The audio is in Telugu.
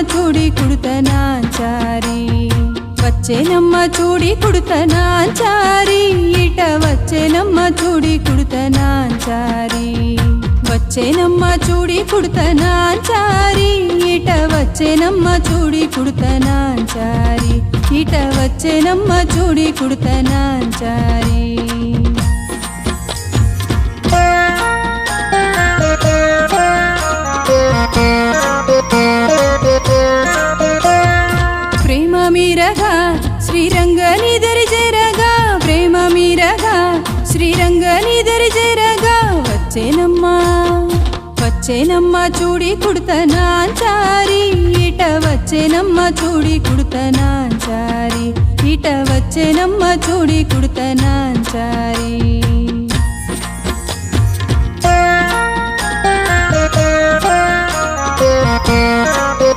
చూడి కుడుతనాచారి. వచ్చేనమ్మ చూడి కుడుతనాచారి. ఇట వచ్చేనమ్మ చూడి కుడుతనాచారి. వచ్చేనమ్మ చూడి కుడుతనాచారి. ఇట వచ్చేనమ్మ చూడి కుడుతనాచారి. ఇట వచ్చేనమ్మ చూడి కుడుతనాచారి. మీరగా శ్రీరంగ నిదరి జరగా ప్రేమ మీరగా శ్రీరంగ నిదరి జరగా వచ్చేనమ్మా వచ్చేనమ్మ చూడి కుడతనాంచారి ఇట వచ్చేనమ్మ చూడి కుడతనాంచారి ఇట వచ్చేనమ్మ చూడి కుడుతనాచారి